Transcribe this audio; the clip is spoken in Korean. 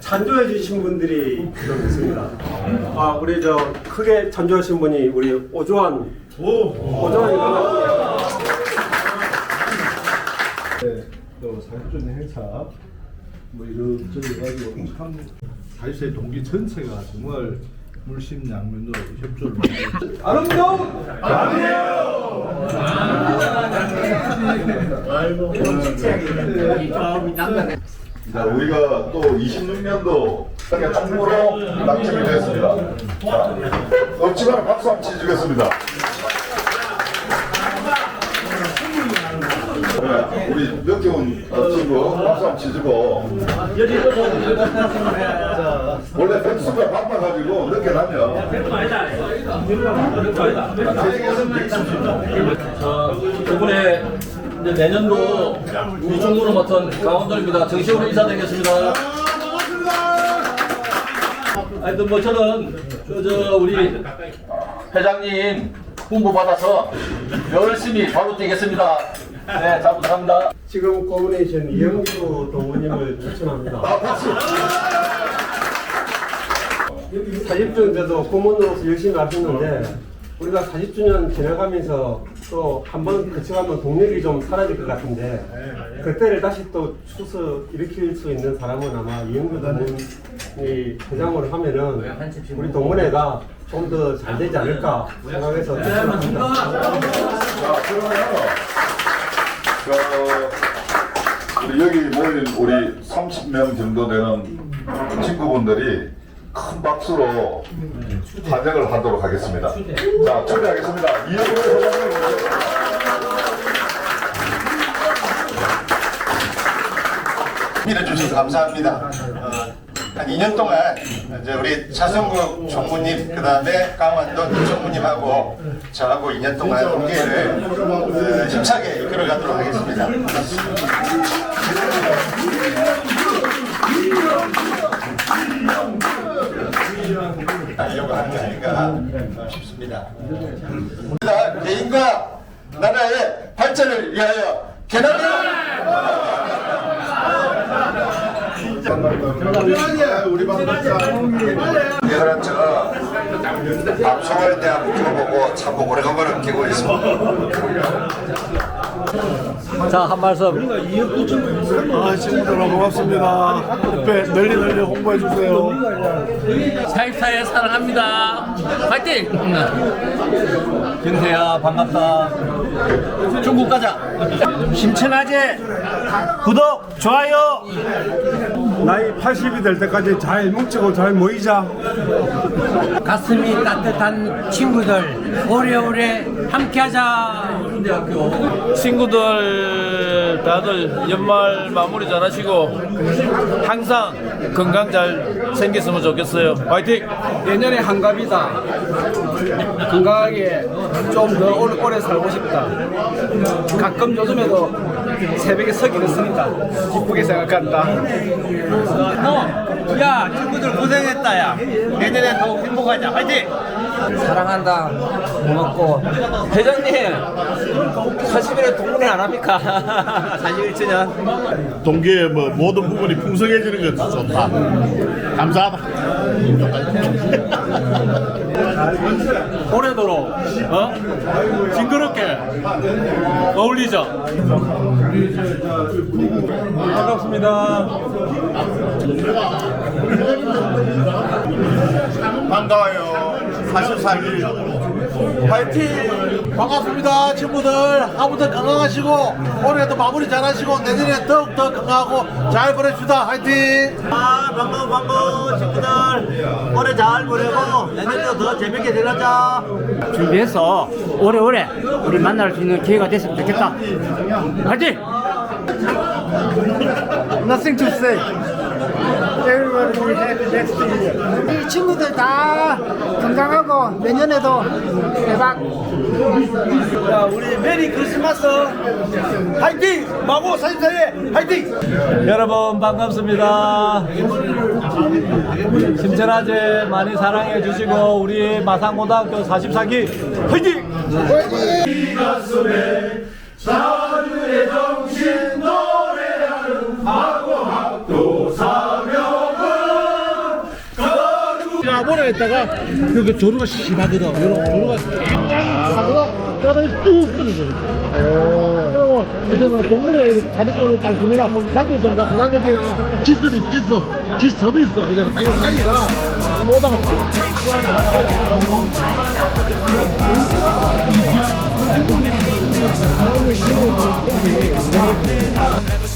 찬조해 주신 분들이 좀 있습니다. 아 우리 저 크게 찬조하신 분이 우리 오조환 오조환이가 네, 또 사회주의 행사 뭐 이것저것 해가지고 참 사회의 동기 전체가 정말 물심양면으로 협조를 많이 아름다운 자, 우리가 또 26년도 총무로 낙점이 되었습니다. 자, 없지만 박수 한번 치주겠습니다. 네, 우리 늦게 온 친구 박수 한번 치주고. 원래 백수가 바빠가지고 늦게 나면 대중에서는 백수죠. 이번에 이제 내년도 우리 중구를 맡은 강원도입니다. 정식으로 인사드리겠습니다. 하여튼 뭐 저는 저, 저 우리 회장님 홍보 받아서 열심히 바로 뛰겠습니다. 네, 잘 부탁합니다. 지금 고문이신 이영주 동무님을 추천합니다. 아, 박수! 40주년 때도 고문으로서 열심히 하셨는데 우리가 40주년 지나가면서 또 한번 거쳐가면 동력이 좀 사라질 것 같은데 그때를 다시 또 추서 일으킬 수 있는 사람은 아마 이영규 동문이 회장으로 하면은 우리 동문회가 좀 더 잘 되지 않을까 생각해서. 자, 그러면 그 우리 여기 모인 우리 30명 정도 되는 친구분들이 큰 박수로 환영을 하도록 하겠습니다. 자, 초대하겠습니다. 이영호 회장님. 밀어주셔서 감사합니다. 어, 한 2년 동안 이제 우리 차성국 총무님, 그 다음에 강원도 총무님하고 저하고 2년 동안 공개를 어, 힘차게 이끌어가도록 하겠습니다. 개인과 나라의 발전을 위하여 개나리 우리 반갑다 이거는 저 방송을 대한 묵혀보고 참 오래간만에 끼고 있습니다. 자, 한 말씀. 아 친구들 고맙습니다 옆에 널리 널리 홍보해 주세요 사입사에 사랑합니다. 파이팅! 김태야, 반갑다. 중국 가자. 심천하제 구독 좋아요 나이 80이 될 때까지 잘 뭉치고 잘 모이자. 가슴이 따뜻한 친구들 오래오래 함께하자 친구들 다들 연말 마무리 잘 하시고 항상 건강 잘 생겼으면 좋겠어요. 화이팅! 내년에 한갑이다 건강하게 좀 더 오래, 오래 살고 싶다 가끔 요즘에도 새벽에 서기를 쓰니까 기쁘게 생각한다. 어, 야 친구들 고생했다 야. 내년에 더 행복하자. 화이팅! 사랑한다. 고맙고. 회장님 40일에 동문회 안 합니까? 41주년. 동계의 뭐 모든 부분이 풍성해지는 것도 좋다. 감사하다. 오래도록, 어? 징그럽게 어울리자. 반갑습니다. 반가워요. 44일. 파이팅 반갑습니다 친구들. 아무튼 건강하시고 올해도 마무리 잘하시고 내년에 더욱더 건강하고 잘 보내줍시다. 화이팅! 아 반가워 반가워 친구들. 올해 잘 보내고 내년도 더 재밌게 지내자. 준비해서 오래오래 우리 만날 수 있는 기회가 됐으면 좋겠다. 화이팅! Nothing to say Everybody will have next year 우리 친구들 다 건강하고 내년에도 대박 자 우리 메리 크리스마스 화이팅! 마고 44회 화이팅! 여러분 반갑습니다. 심천하제 많이 사랑해 주시고 우리 마산고등학교 44기 화이팅! 자주의 했다가 여기 조류가 심하거든. 이런 조류가 쭉. 그래서 다리 꼴을 잘 주느라 남겨둔다. 남겨둔 지습이 지습, 지습이 있어. 그냥 다리가 오다가 never